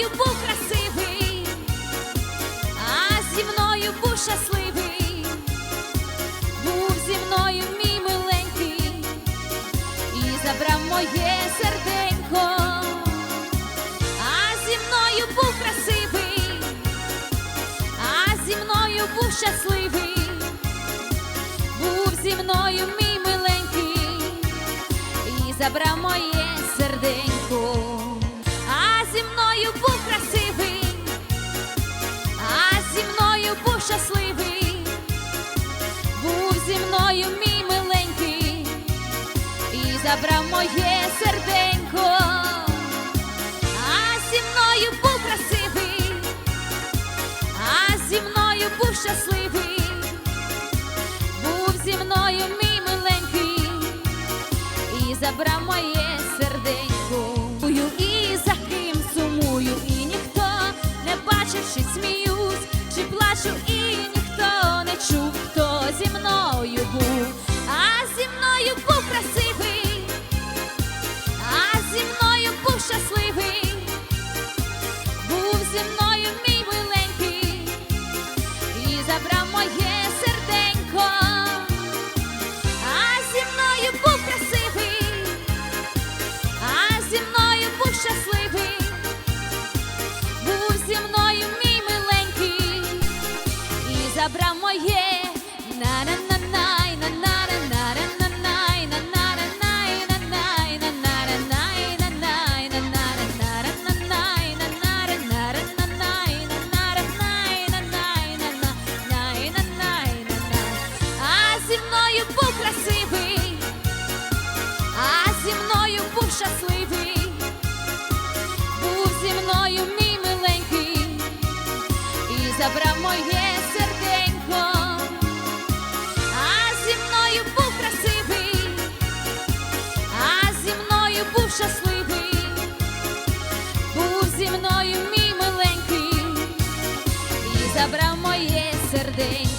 мною був красивий, а зі мною був щасливий, був зі мною мій миленький і забрав моє серденько, а зі мною був красивий, а зі мною був щасливий, був зі мною мій миленький і забрав моє серденько, моє серденько, а зі мною був красивий, а зі мною був щасливий, був зі мною мій миленький і забрав моє серденько. І за ким сумую, і ніхто не бачив, чи сміюсь, чи плачу, і ніхто не чув, хто зі мною забрав моє серденько, а зі мною був красивий, а зі мною був щасливий, був зі мною мій миленький і забрав моє серденько.